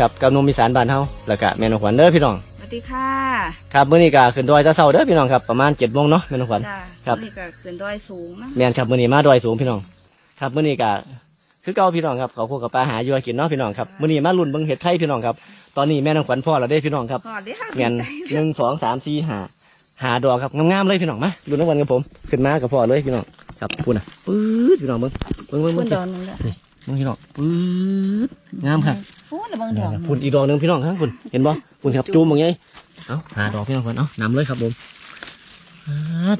ครับกับหนมอีสานบ้านเฮาแล้วก็แม่นองขวัญเด้อพี่น้องสวัสดีค่ะครับมื้อนี้ก็ขึ้นดอยตะเช้าเด้อพี่น้องครับประมาณ7:00นเนาะแม่นองขวัญจ้าครับนี่ก็ขึ้นดอยสูงนะแม่นครับมื้อนี้มาดอยสูงพี่น้อง ครับมื้อนี้ก็คือเก่าพี่น้องครับเขาคู่กับปลาหาอยู่หากินเนาะพี่น้องครับมื้อนี้มาลุ้นเบิ่งเห็ดไข่พี่น้องครับตอนนี้แม่นองขวัญพ่อเราได้พี่น้องครับก่อนเด้ค่ะแม่นหนึ่งสองสามสี่ห้าหาดอกครับงามๆเลยพี่น้องมาลุ้นน้ำกันกับผม ขึ้นมากับพ่อเลยพี่น้องครับพูดนะปื๊ดพี่น้องเบิ่งเบิ่งเบิ่งคุเบิ่ณง ดอนนึงละเบิ่งพี่น้องปื๊ดงามครับโอ้ระวังดเนี่อยกๆพุ่นอีกดอกหนึ่งพี่น้องครับคุณเห็นบ่คุณครับจูมบางไงเอาหาดอกพี่น้องก่อนเอานำเลยครับผมฮัด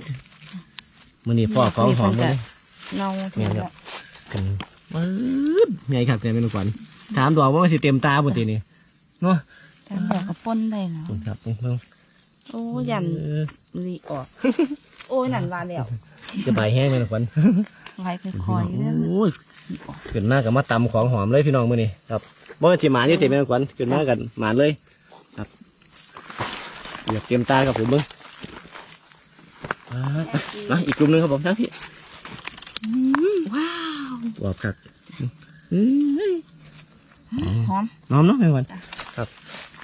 มื้อนี้พ่อของหอมเลย เนาแม่นครับ กันปื๊ดใหญ่ครับแต่เป็นขวัญถามดอกว่ามันสิเต็มตาบุตรีนี่เนาะทำดอกกระป้นได้เนาะคุณครับเบิ่งโอ้ยันเออรีออก โอ้ยนั่นว่าแล้วจะใบแห้งเลยขวัญ ไหลค่อยๆเด้อโอ้ยรีออก ขึ้นมากับมาตำของหอมเลยพี่น้องมื้อนี้ครับบ่ว่าสิหมานี่ติเป็นขวัญขึ้นมากันหมานเลยครับเหยียบเตรียมตาครับผมเบิ่งอ่ามาอีกกลุ่มหนึงครับผมทั้งพี่ว้าวบอบครับอืมหอมน้อมเนาะพี่ขวัญจ้ะครับ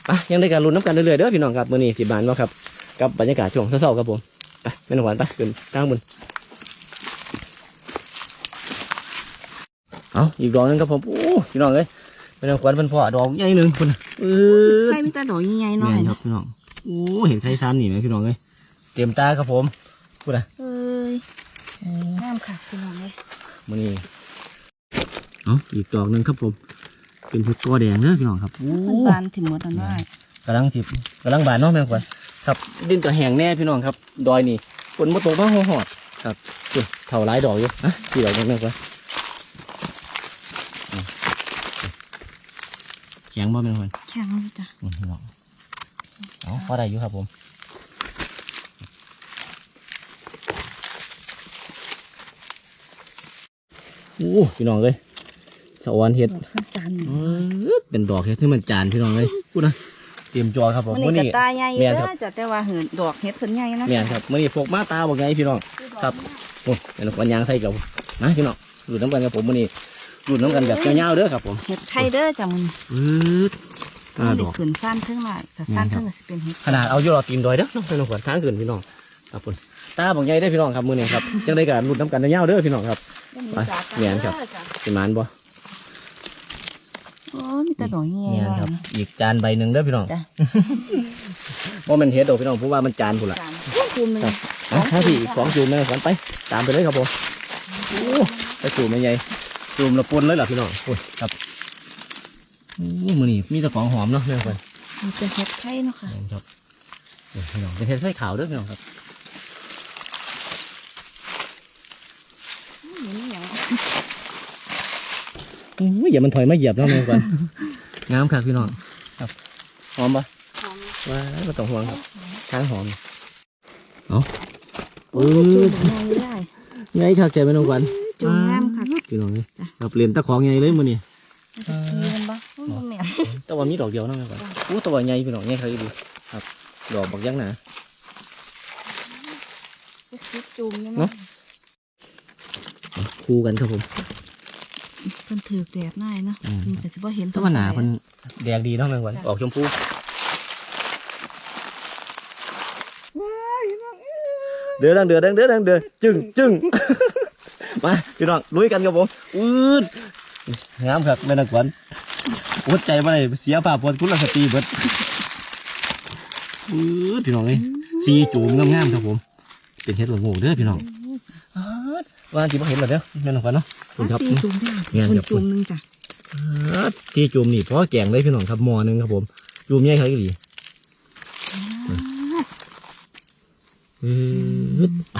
ไปยังได้การลุ้นน้ำกันเรื่อยๆเด้อพี่น้องครับมื้อนี้สิบานเนาะครับกับบรรยากาศช่วงเช้าๆครับผมไปแม่นขวัญไปขึ้นกลางบน เอาอีกดอกหนึงครับผมโอ้พี่น้องเอ้ยแม่นขวัญเป็นพ่อดอกใหญ่หนึ่งคุณเออใครมีแต่ดอกใหญ่ๆหน่อยแม่นครับพี่น้องโอ้เห็นไข่ซ้ำนี่ไหมพี่น้องเอ้ยเต็มตาครับผมพูดนะเอ้ยงามค่ะพี่น้องเลยมื้อนี้เอาอีกดอกหนึ่งครับผม เป็นเห็ดตัวแดงเด้อพี่น้องครับโอ้มันบานถิ่มหมดแล้วน้อยกำลังสิบกำลังบานเนาะแม่ขวัญครับดินก็แห้งแน่พี่น้องครับ ดอยนี่ฝนมาตกมาหัวหอดครับอุ้ยเท่าหลายดอกอยู่นะกี่ดอกแม่ขวัญอืม แข็งบ่แม่ขวัญแข็งเลยจ้ะอืมพี่น้องเอาพอได้อยู่ครับผมโอ้พี่น้องเลยสะออนเห็ดดอกสั้นจันทร์อื้อเป็นดอกเห็ดที่มันจานพี่น้องเลยพูดนะเตรียมจอครับผมมันมื้อนี่นี้ กระตายใหญ่แม่เด้นครับ อจ้ะแต่ว่าเหินดอกเห็ดเพิ่นใหญ่นะเมียนครับมื่อนี้พกมาตาบอกไงพี่น้อง ครับ โอ้เป็นวันยางใส่กับนะพี่น้องหลุดน้ำกันกับผมมื่อนี้ หลุดน้ำกันแบบยาวๆเด้อครับผมเห็ดไทยเด้อจ้ะมึงอืดอ่าดอกขึ้นสั้นเท่าไหร่แต่สั้นเท่าไหร่สิเป็นเห็ดขนาดเอาอยู่รอตีนดอยเด้อน้องเป็นขวัญทางขึ้นพี่น้องครับผมตาบอกไงได้อพี่น้องครับมื่อนี้ครับจังได้การหลุดน้ำกันยาวๆเด้อพี่น้องครับไปแม่นครับสิมานบ่โอ้มีแต่ดอกใหญ่เมียนครับว่ะอีกจานใบหนึ่งเด้อพี่น้องจ้ะว่ามันเฮ็ดดอกพี่น้องเพราะว่ามันจานพุ่นละสามจุ่มหนึ่งอะถ้าพี่อีกสองจูมแม่ขวัญไป ตามไปเลยครับผมโอ้ไปจูมไม่ใหญ่ จูมละปนเลยล่ะพี่น้องโอ้ยครับโอ้มือนี่มีแต่ของหอมเนาะแม่ขวัญมีแต่เห็ดไทยเนาะค่ะแม่นครับโอ้ยพี่น้องเป็นเห็ดไส้ขาวเด้วยพี่น้องครับเห็นอหย่างอุ้ยอย่ามันถอยมาเหยียบเนาะแม่ขวัญงามครับพี่น้องครับหอมปะหอมว้ายไม่ต้องห่วงครับทางหอม เอาโอ้ปื๊ยดจุ่มใหญ่ได้ไงครับใจไม่ต้องขวัญ จุ่มงามค่ะพี่น้องนี่จ้ะครับเรียนตะของไงเลยมือนี่มันจะกีมันบ่โอ้ยบ่แม่นแต่ว่ามีดอกเดียวเนาะแม่ขวัญโอ้แตัวาใหญ่พี่น้องใหญ่ครับดีครับ ดอกบักยักษ์หนาจะคิดจุ่มยังไงเนาะคู่กันครับผมเพิ่นถือแดดง่ายเนาะอืมนี่ก็สิบ่เห็นแตะวันหนามันแดงดีเนาะแม่ขวัญออกชมพูเดือดดังเดือดดังเดือดดังเดือดจึ้งจึ้ง มาพี่น้องลุยกันครับผมอืดงามครับแม่นักขวัญอดใจมาเลยเสียผ่าปวดคุณลสตรีเบิดอืดพี่น้องเอ้ยสีจูมงามๆครับผม เป็นเห็ดหลงโง่เด้อพี่น้องอ๊าดว่าจีบ่เห็นเหรอเด้อแม่นักขวัญเนาะคุณครับสี่จุ่มได้เงี้ยคนครับจุ่มหนึงจ้ะอ๊าดที่จูมนี่เพราะแกงเลยพี่น้องครับหมอหนึงครับผมจูมใหญ่ครับอีหลีอืดไป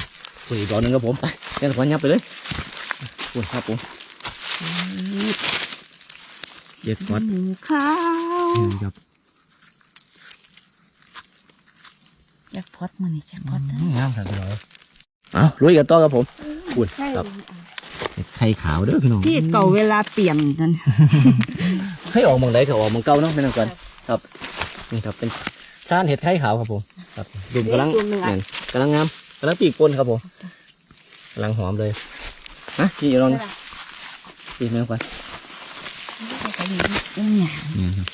คุยอีกดอกหนึงครับผมไปแม่นักขวัญยับไปเลย คุณครับผมอืดเด็ดกอดหมูข้าวนี่ครับอยากพอดมานี่จักพอดเด้องามครับพี่น้องเอาลุยกันต่อครับผมคุณครับไข่ขาวเด้อพี่น้องที่เก่าเวลาเปลี่ยนกันให้ออกหมองใดก็ออกหมองเก่าเนาะพี่น้องกันครับนี่ครับเป็นซ่านเห็ดไข่ขาวครับผมครับดุมกำลังดุมหนึ่งอะเนี่ยกำลังงามกำลังปีกปนครับผมกำลังหอมเลย นะขี่ลองกี่แมงควันนี่ครับ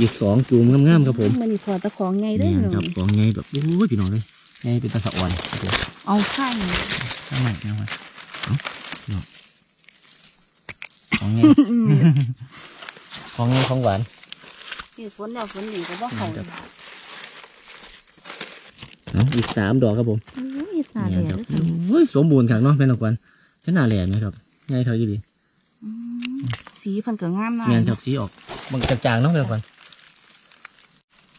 อีกสองจูมง่ามๆครับผมมันขอตะของไงได้หนูครับของไงแบบโอ้ยพี่น้องเลยไงเป็นตะสะอ่อนเอาไข่ไข้างในนะวะของไงของไงของหวานฝนแล้วฝนดีก็บ่เขา อาอีกสามดอกครับผมโอ้ยตาแดนี่ดครับเลยค่ะโอ้ยสมบูรณ์ครับเนาะเป็นดอกวันเป็นหน้าแหลมไหมครับไงเท่ายี่ดีอืมสีเพันก็งามนะเมียนครับสีออกมันจางๆเนาะเป็นดอกวัน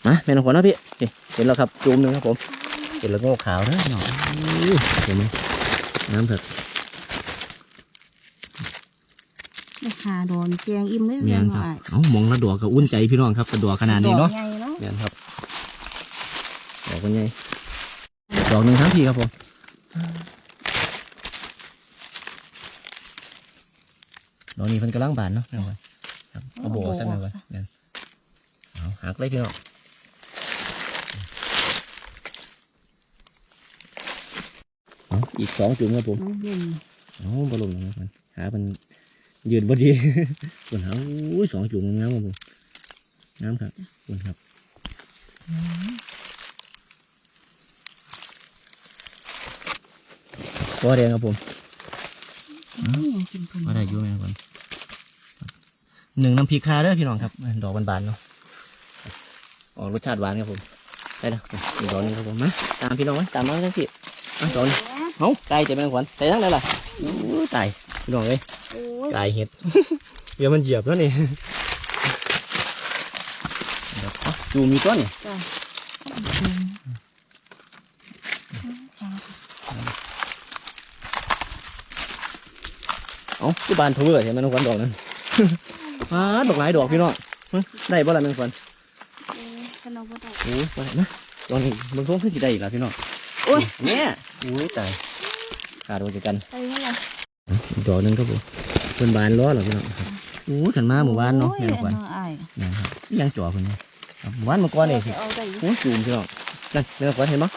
มาเป็นดอกวันเนาะพี่นี่เห็นแล้วครับจูมหนึ่งครับผมเห็นแล้วโง่ขาวเนาะพี่น้องอู้เห็นไหมน้ำแบบได้หาดอนแกงอิ่มเลยเมียนครับเนาะเอ้ามองละดอกก็อุ่นใจพี่น้องครับกระดอกขนาดนี้เนาะดอกใหญ่เนาะเมียนครับดอกเป็นไง ดอกหนึ่งทั้งทีครับผมดอกนี้เพิ่นกำลังบานเนาะพี่น้องครับเอาโบออกสักหน่อยก่อนเมียนเอาหักเลยพี่น้องเอาอีกสองจุ่มครับผมน้องบุญโอ้บอลงนะครับหามันยืนบดีบนหาอุ้ยสองจุ่มงามๆครับผมงามครับบนครับ ก็แดงครับผมนี่ยังกินเพิ่นมาได้อยุ่งไหมครับผมหนึ่งน้ำพริกคาเด้อพี่น้องครับ ดอกบานๆเนาะออกรสชาติหวานครับผมได้แล้วอีกดอกหนึงครับผมมาตามพี่น้องไหมตามมาจังสิอะดอกนี้เฮ้าไก่จะเป็นขวัญใส่ทั้งได้ล่ะอู้ตายพี่น้องเลยโอ้ยกายเห็ดเดี๋ยวมันเหยียบแล้วนี่เดี๋ยวเอาจูมีต้น จ้ะค่ะ เอ้าที่บานเพื่อใช่ไหมน้องขวัญดอกนั้นอ้าดอกหลายดอกพี่น้องฮะได้บ่ล่ะน้องขวัญเอ้ยขนมบ่ได้โอ้ยบ่ได้นะตอนนี้บางทงขึ้นสิได้อีกแล้วพี่น้องโอ้ยเนี่ยโอ้ยตายขาดโดนกันไปเมื่อไหร่อีกดอกหนึงครับผมเพิ่นบานล้อเหรอพี่น้องครับโอ้ยขันมาหมู่บ้านเนาะโอ้ยแม่น้องขวัญเนาะอ้ายนะครับนี่ยังจ่อเพิ่นเนี่ยครับหมู่บ้านเมื่อก่อนนี่สิเอาได้อยู่โอ้ยจูมพี่น้องนั่นแม่น้องขวัญเห็นมั้ย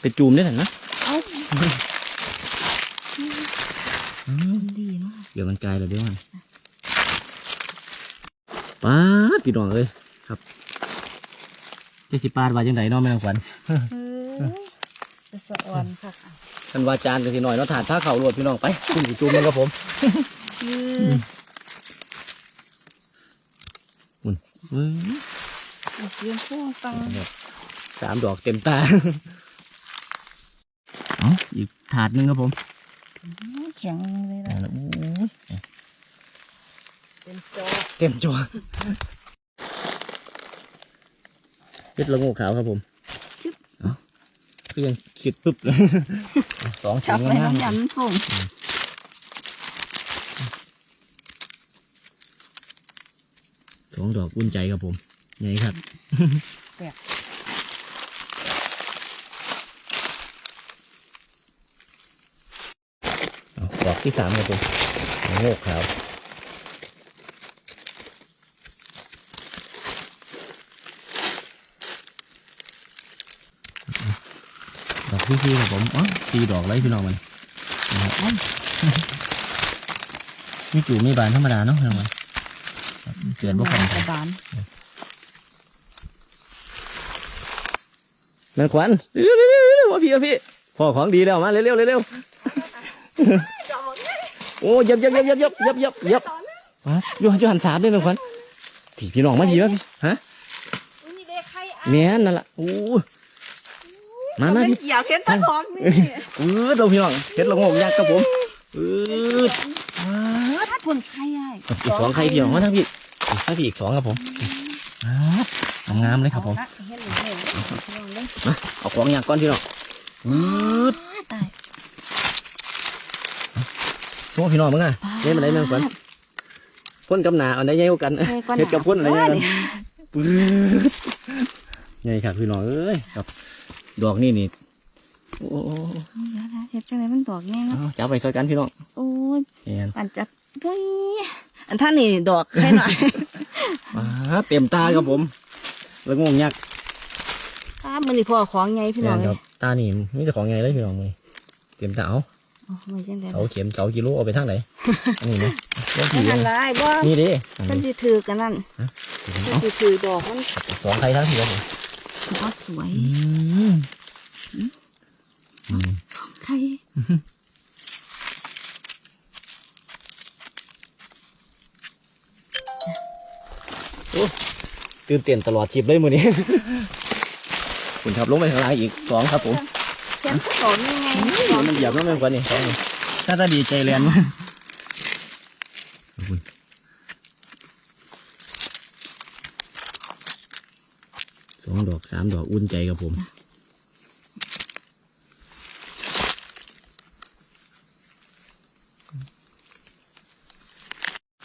เป็นจูมได้เห็นนะ เอา อืม ดีเนาะ เดี๋ยวมันกลายแล้วเดี๋ยวมันป้าดพี่น้องเอ้ยครับเจะสิปาดว่าจังไดเนาะแม่นางขวัญเออจะสะอ่อนค่ะท่านว่าจานกันสิหน่อยเนาะถาดผ้าเข่ารวดพี่น้องไปคุณสิจูมมันครับผมคือเอ้ยเรียนผู้ฟังสามดอกเต็มตา เอ๋ออีกถาดหนึงครับผม แข็งเลยนั่นะนแหละโอ้ยเป็นจอเต็มจอเฮ็ดละโงูขาวครับผมเอ้าคือยังคิดปึ๊บเลยสองถุชับงไปงามน้ำยำส่งๆสองดอกอุ่นใจครับผมนี่ครับเอา ดอกที่สามครับผมโงกขาวดอกที่สี่ครับผมอ๋อสี่ดอกเลยพี่น้องมันนะครับอ๋อนี่จู่ไม่บานธรรมดาเนาะพี่น้องมันครับเกิดบ่ฟังกระบาลนั่นขวัญเร็วๆๆๆว่าพี่ว่าพี่พ่อของดีแล้วมาเร็วๆเร็วๆ โอ้ยับยับยับยับยับยับยับยับมาอยู่อยู่หันสามเลยนั่นขวัญถีพี่น้องมาดีวะพี่ฮะนี่เด็กใครอะแม่นนั่นล่ะโอ้มามาพี่อยากเห็นตะของนี่เออเราพี่น้องเฮ็ดละโงกยักษ์ครับผมเออถ้าคนใครอะอีกสองใครพี่น้องมาทั้งพี่ทั้งพี่อีกสองครับผมครับงามๆเลยครับผมเห็นหรือเห็นลองเลยมาเอาของอย่างก้อนพี่น้องอืดตายโอ้พี่น้องมึงอะเล่นมาได้เมืองขวัญพ่นกับหนาอันใดใหญ่กว่ากันเฮ็ดกับพ่นอันใดใหญ่กว่ากันปื๊ดใหญ่ครับพี่น้องเอ้ยครับดอกนี่นี่โอ้โอ้เห็ดจังไรมันดอกไงโอ้เนาะเอาจับไปซอยกันพี่น้องโอ้ยเห็นอันจัดเฮ้ยอันท่านนี่ดอกใช่หน่อยมาเต็มตาครับผมแล้วงงยักษ์ครับมันนี่พ่อของไงพี่น้องแม่นเลครัยบตานี่มีแต่ของไงเลยพี่น้องเลยเต็มตาเอา โอ้ยจังได๋เสาเข็มเสากิโลเอาไปทางไหนอันนี้นะเรื่องไม่ผีทันไรบ่นี่ดิอันเพิ่นนี้สิถือกันนั่นเอ้าเพิ่นสิถือดอกมันสองใครทั้งทีครับผมอ๋อสวยอืมอืมใครตื่นเต้นตลอดชีพเลยมือนี้คุณครับลงไปข้างล่างอีกสองครับผม เพิ่นก็สอนยังไงมันเหยียบน้ำมันกว่านี่สองนี่ถ้าจะดีใจเรียนมากขอบคุณสองดอกสามดอกอุ่นใจครับผม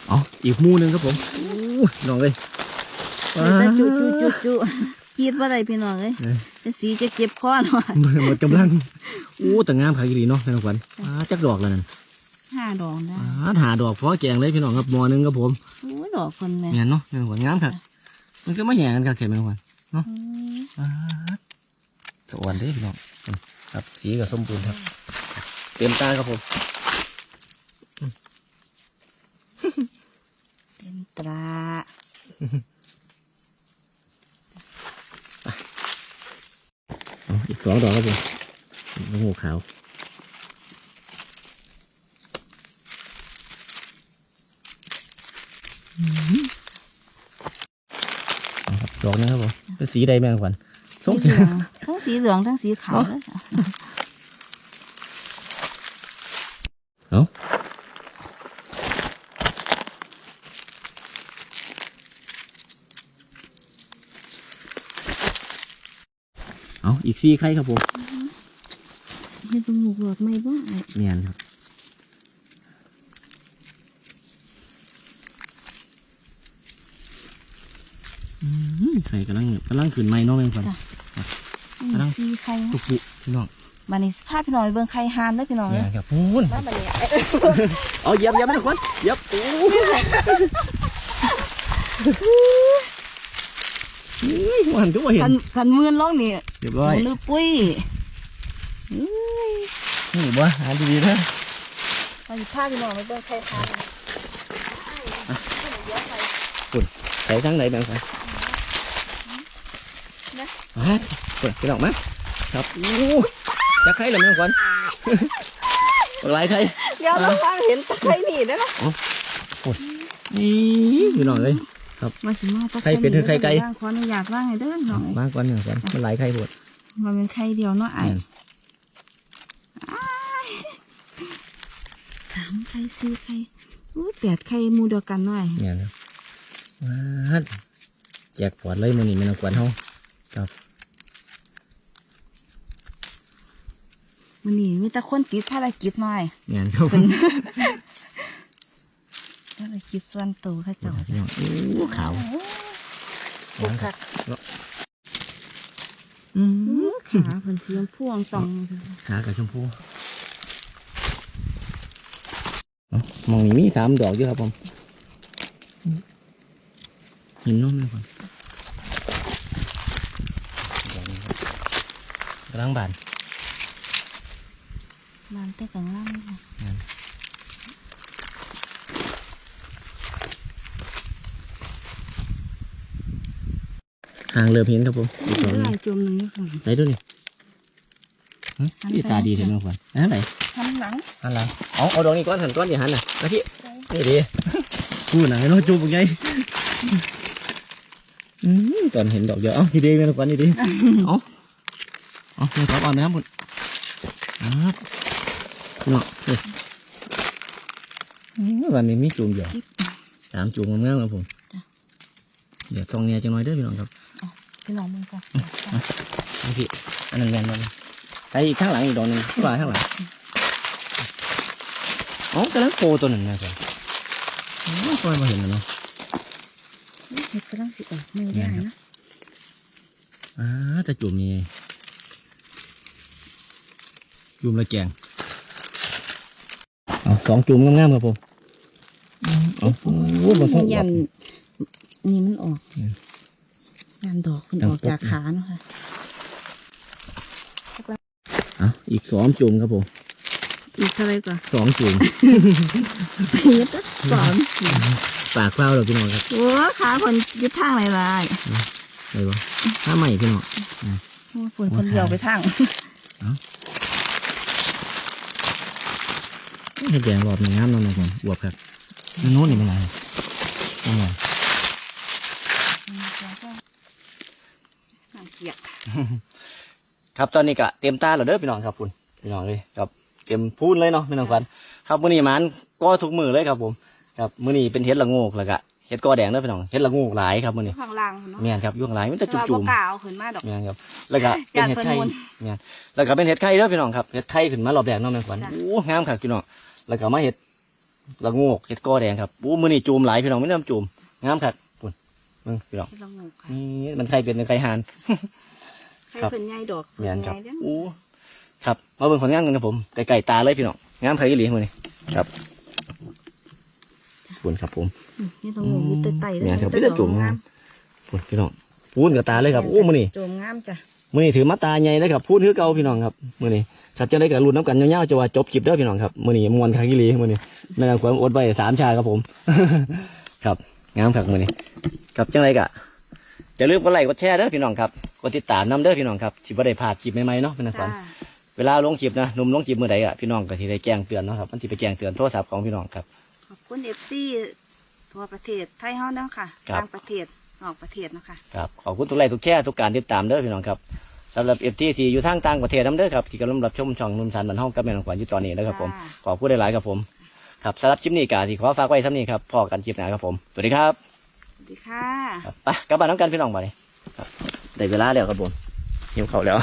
เอาอีกหมูหนึ่งครับผมอู้น้องเลยเดี๋ยวจะจุจุจุจุคิดว่าไรพี่น้องเอ้ยเอ้ย จะสีจะเก็บคอหน่อยหมดกำลังอู้แต่งามขายกีรีเนาะพี่น้องขวัญอ่าจักดอกแล้วนั่นห้าดอกได้อ่าหาดอกพอแกงเลยพี่น้องครับหมอหนึงครับผมโอ้ยดอกคนแม่เมียนเนาะพี่น้องขวัญงามครับมันก็มาแย่งกันครับแขกพี่น้องขวัญอืมอ่าสวรรค์เด้พี่น้องครับสีกับส้มปูนครับ เต็มตาครับผม เต็มตรา เอาอีก สองดอกครับผมน้ำหูขาวเอาครับดอกหนึงครับผมเป็นสีใดแม่งขวัญส้มสีเหลืองทั้งสีเหลืองทั้งสีขาวเลยค่ะ เอาเอาอีกสี่ไข่ครับผมเฮ็ดหมูกรอบไม่บ่ไอ้เมียนครับอืมไข่กำลังกำลังขึ้นไม้เน้องแม่งขวัญกำลังสีไข่ตุกปุพี่น้องบัดนี้พาพี่น้องไปเบิ่งไข่หานเด้อพี่น้องเมีเอ้ยยนครับพูนมาบัดนี้เอาเหยียบเหยียบแม่งขวัญเหยียบโอ้ยมันทุกเห็นคันคันมือลงนี่เรียบร้อยมือปุ้ยอุ้ยนี่บ่หาดีๆนะมาสิพาพี่น้องไปเบิ่งไข่หานใส่ทั้งไหนแบ่งใส่ฮะเปิดพี่น้องมาครับโอ้จะใครเหรือแม่งขวัญหลายใครเดี๋ยวเราฟังเห็นตะไคร้นี่ได้อละนี่พี่น้องเลย มาสิมาตะไข่เป็ดหรือไข่ไก่ด้อขออนุญาตว่างให้เด้อน้องเอ้ยมากกว่าหนึ่งขวัญมันหลายใครปวด มันเป็นไข่เดียวเนาะไอ้นั่นสามไข่สี่ไข่อู้แปดไข่หมูเดียวกันหน่อยเนี่ยนะว้าดแจกปวดเลยมันนี่แม่นองขวัญเฮาครับมันนี่มีแต่คนติดภารกิจหน่อยงานครับภาร กิจส่วนตัวเข้าเจ้าพี่น้องโอ้ขาวโอ้คักอืมอื้อขาเพิ่นสีชมพูอ่องส่องขากับชมพูเอามองนี่มีสามดอกอยู่ครับผมเห็นเน้องแม่ขวัญดอกนี้ครับกำลังบานมันแต่กังล่างค่ะ ห่างเริ่มเห็นครับผมอีกดอกหหนึงลายจมหนึ่งนี่ค่ะไหนดูนี่หึนี่ตาดีเห็นไหมขวัญอันไหนหันหลังอันหลังเอาเอาดอกนี้ก้อนหันก้อนอย่าหันน่ะมาพี่นี่ดีพูดหน่ะให้น้องจูบเป็นไงอืมตอนเห็นดอกเยอะเอ้าทีเดียวกันก่อนนี่ดีเอาเอาเดี๋ยวขออ่อนนะครับหมดอ่าเนาะเฮ้ยอืมวันนี้มีจูงเดียวสามจูงงามๆครับผม เดี๋ยวทองเนี่ยจังหน่อยเด้อพี่น้องครับพี่น้องมึงก่อนนี่พี่อันนั้นแมนบอลไปอีกข้างหลังอีกดอกหนึ่งว่าข้างหลังอ๋อกำลังโตตัวหนึ่งนะครับอ๋อคอยมาเห็นแล้วเนาะเห็ดกำลังสิออกไม่ได้นะอ่าจะจุ่มนี่จุ่มละแกงเอาสองจุ่มงามๆครับผมเอาโอ้โหมันคงอยัอกน นี่มันออกอืมยันดอกมันจังออกปุ๊บจากขาเนาะค่ะเอาอีกสองจุ่มครับผม อีกเท่าไหรก่อนสองจูมเฮ็ดสอนปากเปล่าเลยพี่น้องครับโอ้ขาคนยึดทางไรไรอะไรวะถ้าใหม่พี่น้องคนคนเดียวไปทางเห็ดแดงรอบหนึ่งน้ำนอนผมบวบครับนั่นโน้นนี่เป็นไงนี่ไง น่าเกลียดครับตอนนี้ก็เต็มตาแล้วเด้อพี่น้องครับคุณพี่น้องเลยครับเต็มพูนเลยเนาะพี่น้องกันครับมื้อนี้หมันก็ทุกมือเลยครับผม ครับมื้อนี้เป็นเห็ดละโงกแล้วก็เห็ดกอแดงเด้อพี่น้องเห็ดละโงกหลายครับมื้อนี้ข้างล่างเนาะเมียนครับอยุ่ข้างหลายมันจะแต่ว่าจุ่บ่มกล้าเอาขึ้นมาดอกๆเมียนครับแล้วก็เป็นเห็ดไข่อยากเพิ่นมุนเมียนแล้วก็เป็นเห็ดไข่เด้อพี่น้องครับเห็ดไข่ขึ้นมารอบแรกเนาะแม่นขวัญจ้ะโอ้งามครับพี่น้องแล้วก็มาเห็ดละโงกเห็ดกอแดงครับโอ้มื้อนี้จูมหลายพี่น้องไม่ต้องจูมงามครับคุณ มึงพี่น้องที่เรางงค่ะนี่มันไข่เป็นไข่หานให้ครับเป็นใหญ่ดอกเมียนครับใหญ่เด้อโอ้ครับมาเบิ่งผลงานกันครับผมไก่ๆตาเลยพี่น้องงามไข่ยี่หลีมื้อนี้ครับคุณครับผมอืมนี่ต้องงงอยู่ใต้ๆเมียนครับแต่ไม่ได้จุ่มดอกงามคุณพี่น้องพูนกับตาเลยครับโอ้มื้อนี้โจมงามจ้ะมื่อนี้ถือมาตาใหญ่เลยครับพูดคือเก่าพี่น้องครับมื่อนี้ครับจะได้กับรุ่นน้ำกันยาวๆจะว่าจบคลิปเด้อพี่น้องครับมื่อนี้มวนคากิลีมื่อนี้แม่นางขวัญอดไว้สามชาครับผม ครับงามครับมื่อนี้ ครับจังไรกะจะลืมกดไลค์กดแชร์เด้อพี่น้องครับกดติดตามน้ำเด้อพี่น้องครับสิบ่ได้พลาดคลิปใหม่ๆเนาะแม่นางขวัจ้าญเวลาลงคลิปนะหนุ่มลงคลิปมื่อใดอะพี่น้องก็สิได้แจ้งเตือนเนาะครับมันสิไปแจ้งเตือนโทรศัพท์ของพี่น้องครับ ขอบคุณเอฟซีทั่วประเทศไทยเฮาเนาะค่ะครับ ต่างประเทศนอกประเทศเนาะค่ะ ครับขอบคุณทุกไลค์ทุกแชร์ทุกการติดตามเด้อพี่น้องครับสำหรับเอฟทีที่อยู่ทางต่างประเทศน้ำเด้อครับที่กำลังรับชมช่องหนุ่มสันบันห้องกับแม่นางขวัญอยู่ตอนนี้นะครับผมจ้าขอบคุณหลายๆครับผมครับสำหรับคลิปนี้กาที่ขอฝากไว้เท่านี้ครับพอกันคลิปหน้าครับผมสวัสดีครับ สวัสดีค่ะ ครับไปกลับบ้านน้องกันพี่น้องไปครับได้เวลาแล้วครับผมหิวเขาวแล้ว